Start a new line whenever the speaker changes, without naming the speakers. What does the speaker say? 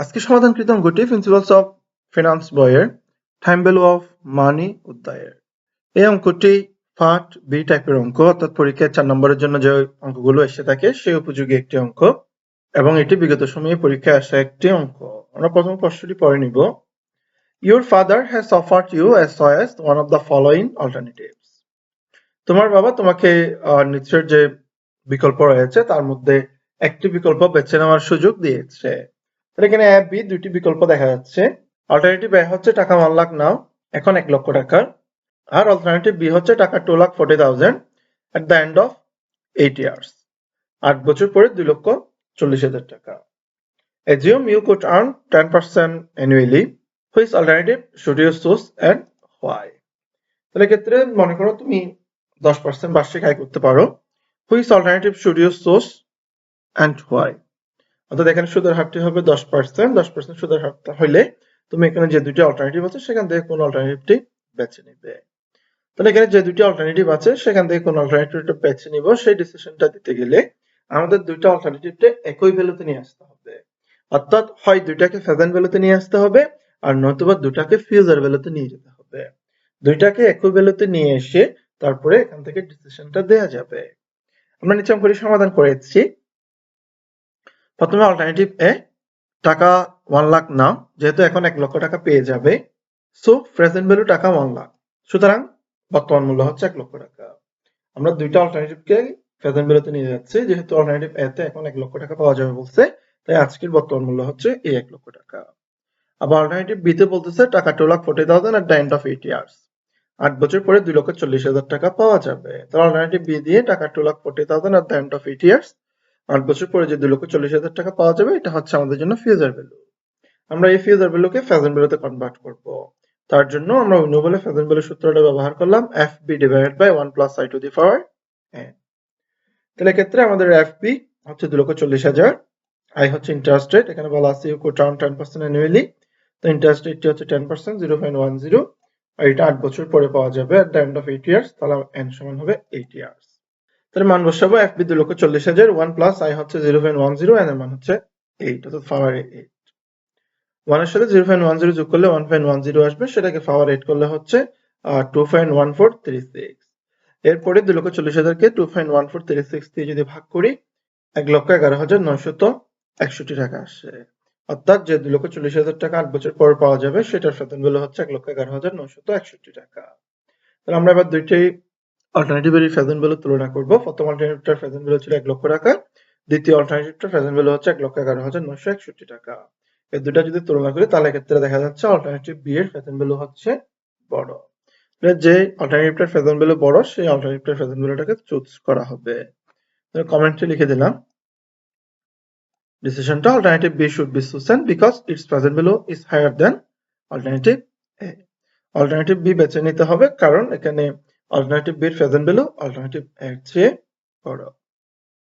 আজকে সমাধান সমাধানকৃত অঙ্কটি প্রিন্সিপালস অফ ফিনান্স বইয়ের টাইম ভ্যালু অফ মানি অধ্যায়ের এই অঙ্কটি পার্ট বি টাইপের অঙ্ক, অর্থাৎ পরীক্ষায় চার নম্বরের জন্য যে অঙ্কগুলো এসে থাকে, সেই উপযোগী একটি অঙ্ক এবং এটি বিগত সময়ে পরীক্ষায় আসা একটি অঙ্ক। আমরা প্রথম প্রশ্নটি পড়ে নিব। Your father has offered you as choice one of the following alternatives তোমার বাবা তোমাকে নিচের যে বিকল্প রয়েছে, তার মধ্যে একটি বিকল্প বেছে নেওয়ার সুযোগ দিয়েছে। এখানে এ বি দুইটি বিকল্প দেখা যাচ্ছে অল্টারনেটিভ এ হচ্ছে টাকা ওয়ান লাখ নাও এখন এক লক্ষ টাকার আর অল্টারনেটিভ বি হচ্ছে টাকা two lakh forty thousand at the end of eight years আট বছর পরে দুই লক্ষ চল্লিশ হাজার টাকা Assume you could earn 10% annually. Which alternative should you choose and why? তাহলে ক্ষেত্রে মনে করো তুমি দশ পার্সেন্ট বার্ষিক আয় করতে পারো হুইচ অল্টারনেটিভ ইউ সোর্স অ্যান্ড হোয়াই অর্থাৎ এখানে সুদের হারটি হবে দশ পার্সেন্ট দশ পার্সেন্ট সুদের হার হইলে তুমি এখানে যে অল্টারনেটিভ আছে, সেখান থেকে কোন অল্টারনেটিভটি বেছে নিবে। তাহলে এখানে যে অল্টারনেটিভ আছে, সেখান থেকে কোন অল্টারনেটিভটা বেছে নিব, সেই ডিসিশনটা দিতে গেলে আমাদের দুইটা অল্টারনেটিভটা একই ভ্যালুতে নিয়ে আসতে হবে। অর্থাৎ হয় দুইটাকে ফেজেন্ট ভ্যালুতে নিয়ে আসতে হবে, আর নতুবা দুটাকে ফিউজার ভ্যালুতে নিয়ে যেতে হবে। দুইটাকে একই ভ্যালুতে নিয়ে এসে তারপরে এখান থেকে ডিসিশনটা দেয়া যাবে। আমরা নিচে অঙ্কটি সমাধান করেছি। প্রথমে অল্টারনেটিভ এ টাকা ওয়ান লাখ নাও, যেহেতু এখন এক লক্ষ টাকা পেয়ে যাবে। সো প্রেজেন্ট ভ্যালু টাকা ওয়ান লাখ সুতরাং, বর্তমান মূল্য হচ্ছে এক লক্ষ টাকা। আমরা দুইটা অল্টারনেটিভকে প্রেজেন্ট ভ্যালুতে নিয়ে যাচ্ছি, যেহেতু অল্টারনেটিভ এ তে এখন এক লক্ষ টাকা পাওয়া যাবে বলছে, তাই আজকের বর্তমান মূল্য হচ্ছে এই এক লক্ষ টাকা। আবার অল্টারনেটিভ বি তে বলতেছে, টাকা two lakh forty thousand at the end of eight years আট বছর পরে দুই লক্ষ চল্লিশ হাজার টাকা পাওয়া যাবে। তাহলে অল্টারনেটিভ বি দিয়ে টাকা two lakh forty thousand at the end of eight years আট বছর পরে যে দুই লক্ষ চল্লিশ হাজার টাকা পাওয়া যাবে, এটা হচ্ছে আমাদের জন্য ফিউজার ভ্যালু আমরা এই ফিউজার ভ্যালুকে ফেজেন্ট ভ্যালুতে কনভার্ট করব। তার জন্য আমরা অন্য বলে ফেজেন্ট ভ্যালু সূত্রটা ব্যবহার করলাম F B divided by one plus I to the power N তাহলে এক্ষেত্রে আমাদের এফ বি হচ্ছে দুই লক্ষ চল্লিশ হাজার। আই হচ্ছে ইন্টারেস্ট রেট এখানে বলা আছে return ten percent annually তো ইন্টারেস্ট রেটটি হচ্ছে ten percent zero point one zero আর এটা আট বছর পরে পাওয়া যাবে at the end of eight years তাহলে এন সমান হবে এইট ইয়ার্স তাহলে মান বসাবো এফ বি দুই লক্ষ চল্লিশ হাজার ওয়ান প্লাস আই হচ্ছে zero point one zero N এর মান হচ্ছে এইট অর্থাৎ পাওয়ার এইট ওয়ানের সাথে জিরো পয়েন্ট ওয়ান জিরো যোগ করলে ওয়ান পয়েন্ট ওয়ান জিরো আসবে, সেটাকে পাওয়ার এইট করলে হচ্ছে two point one four three six এরপরে দুই লক্ষ চল্লিশ হাজারকে two point one four three six দিয়ে যদি ভাগ করি, এক লক্ষ এগারো হাজার নয়শত একষট্টি টাকা আসে। অর্থাৎ যে দুই লক্ষ চল্লিশ হাজার টাকা আট বছর পর পাওয়া যাবে, সেটার মূল্য হচ্ছে এক লক্ষ এগারো হাজার নয়শত একষট্টি টাকা। তাহলে আমরা এবার দুইটি অল্টারনেটিভের ফেজেন্ট ভ্যালু তুলনা করব। প্রথম অল্টারনেটিভটার ফেজেন্ট ভ্যালু ছিল এক লক্ষ টাকা। দ্বিতীয় অল্টারনেটিভটার ফেজেন্ট ভ্যালু হচ্ছে এক লক্ষ এগারো হাজার নয়শো একষট্টি টাকা। এই দুটা যদি তুলনা করি, তাহলে ক্ষেত্রে দেখা যাচ্ছে অল্টারনেটিভ বি এর ফেজেন্ট ভ্যালু হচ্ছে বড়। যে অল্টারনেটিভটার ফেজেন্ট ভ্যালু বড়, সেই অল্টারনেটিভটার ফেজেন্ট ভ্যালুটাকে চুজ করা হবে। কমেন্টে লিখে দিলাম। ডিসিশনটা alternative B should be chosen because its present value is higher than alternative A alternative B বেছে নিতে হবে, কারণ এখানে alternative bit pheasant below. Alternative at 3 order.